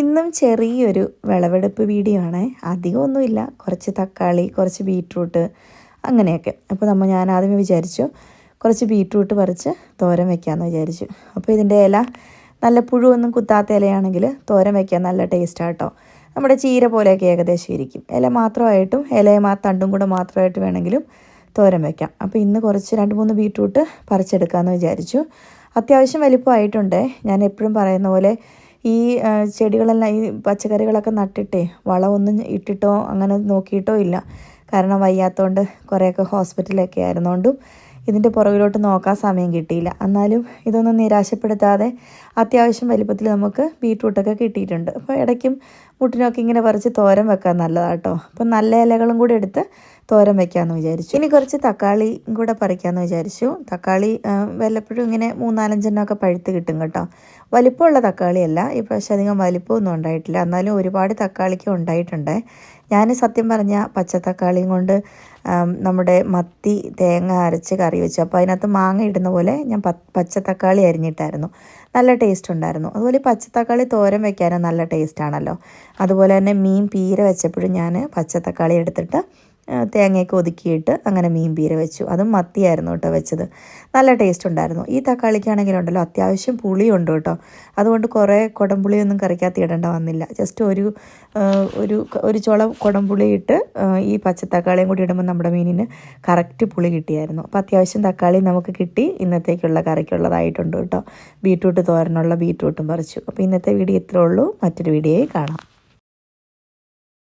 ഇന്നും ചെറിയൊരു വിളവെടുപ്പ് വീഡിയോ ആണ്. അധികമൊന്നുമില്ല കുറച്ച് തക്കാളി കുറച്ച് ബീട്രൂട്ട് അങ്ങനെയൊക്കെ. അപ്പോൾ നമ്മൾ ഞാൻ ആദ്യമേ വിചാരിച്ചു കുറച്ച് ബീട്രൂട്ട് പറിച്ച് തോരൻ വെക്കാമെന്ന് വിചാരിച്ചു. അപ്പോൾ ഇതിന്റെ ഇല നല്ല പുഴുവൊന്നും കുത്താത്ത ഇലയാണെങ്കിൽ തോരൻ വെക്കാൻ നല്ല ടേസ്റ്റാണ് കേട്ടോ നമ്മുടെ ചീര പോലെയൊക്കെ ഏകദേശം ഇരിക്കും. ഇല മാത്രമായിട്ടും ഇലയും ആ തണ്ടും കൂടെ മാത്രമായിട്ട് വേണമെങ്കിലും തോരൻ വെക്കാം. അപ്പോൾ ഇന്ന് കുറച്ച് രണ്ട് മൂന്ന് ബീട്രൂട്ട് പറിച്ചെടുക്കാമെന്ന് വിചാരിച്ചു. അത്യാവശ്യം വലിപ്പമായിട്ടുണ്ട്. ഞാൻ എപ്പോഴും പറയുന്ന പോലെ ഈ ചെടികളെല്ലാം ഈ പച്ചക്കറികളൊക്കെ നട്ടിട്ടേ വളമൊന്നും ഇട്ടിട്ടോ അങ്ങനെ നോക്കിയിട്ടോ ഇല്ല. കാരണം വയ്യാത്തതുകൊണ്ട് കുറേയൊക്കെ ഹോസ്പിറ്റലൊക്കെ ആയിരുന്നുകൊണ്ടും ഇതിന്റെ പുറകിലോട്ട് നോക്കാൻ സമയം കിട്ടിയില്ല. എന്നാലും ഇതൊന്നും നിരാശപ്പെടുത്താതെ അത്യാവശ്യം വലിപ്പത്തിൽ നമുക്ക് ബീട്രൂട്ടൊക്കെ കിട്ടിയിട്ടുണ്ട്. അപ്പോൾ ഇടയ്ക്കും മുട്ടിനൊക്കെ ഇങ്ങനെ പറിച്ച് തോരം വെക്കാൻ നല്ലതാട്ടോ. കേട്ടോ അപ്പം നല്ല ഇലകളും കൂടി എടുത്ത് തോരൻ വെക്കാമെന്ന് വിചാരിച്ചു. ഇനി കുറച്ച് തക്കാളിയും കൂടെ പറിക്കാമെന്ന് വിചാരിച്ചു. തക്കാളി വല്ലപ്പോഴും ഇങ്ങനെ മൂന്നാലഞ്ചെണ്ണമൊക്കെ പഴുത്ത് കിട്ടും കേട്ടോ. വലിപ്പമുള്ള തക്കാളിയല്ല. ഈ പ്രാവശ്യം അധികം വലിപ്പമൊന്നും ഉണ്ടായിട്ടില്ല. എന്നാലും ഒരുപാട് തക്കാളിക്ക് ഉണ്ടായിട്ടുണ്ട്. ഞാൻ സത്യം പറഞ്ഞ പച്ചത്തക്കാളിയും കൊണ്ട് നമ്മുടെ മത്തി തേങ്ങ അരച്ച് കറി വെച്ചു. അപ്പോൾ അതിനകത്ത് മാങ്ങ ഇടുന്ന പോലെ ഞാൻ പച്ചത്തക്കാളി അരിഞ്ഞിട്ടായിരുന്നു. നല്ല ടേസ്റ്റ് ഉണ്ടായിരുന്നു. അതുപോലെ പച്ചത്തക്കാളി തോരൻ വെക്കാനും നല്ല ടേസ്റ്റ് ആണല്ലോ. അതുപോലെ തന്നെ മീൻ പീര വെച്ചപ്പോഴും ഞാൻ പച്ചത്തക്കാളി എടുത്തിട്ട് തേങ്ങയൊക്കെ ഒതുക്കിയിട്ട് അങ്ങനെ മീൻ പീര വെച്ചു. അതും മത്തിയായിരുന്നു കേട്ടോ വെച്ചത്. നല്ല ടേസ്റ്റ് ഉണ്ടായിരുന്നു. ഈ തക്കാളിക്കാണെങ്കിലുണ്ടല്ലോ അത്യാവശ്യം പുളിയുണ്ട് കേട്ടോ. അതുകൊണ്ട് കുറേ കുടംപുളിയൊന്നും കറിക്കകത്ത് ഇടേണ്ട വന്നില്ല. ജസ്റ്റ് ഒരു ഒരു ഒരു ചുള കുടംപുളി ഇട്ട് ഈ പച്ചത്തക്കാളിയും കൂടി ഇടുമ്പോൾ നമ്മുടെ മീനിന് കറക്റ്റ് പുളി കിട്ടിയായിരുന്നു. അപ്പോൾ അത്യാവശ്യം തക്കാളി നമുക്ക് കിട്ടി. ഇന്നത്തേക്കുള്ള കറിക്കുള്ളതായിട്ടുണ്ട് കേട്ടോ. ബീട്രൂട്ട് തോരനുള്ള ബീട്രൂട്ടും പറിച്ചു. അപ്പോൾ ഇന്നത്തെ വീഡിയോ ഇത്രേ ഉള്ളൂ. മറ്റൊരു വീഡിയോയിൽ കാണാം.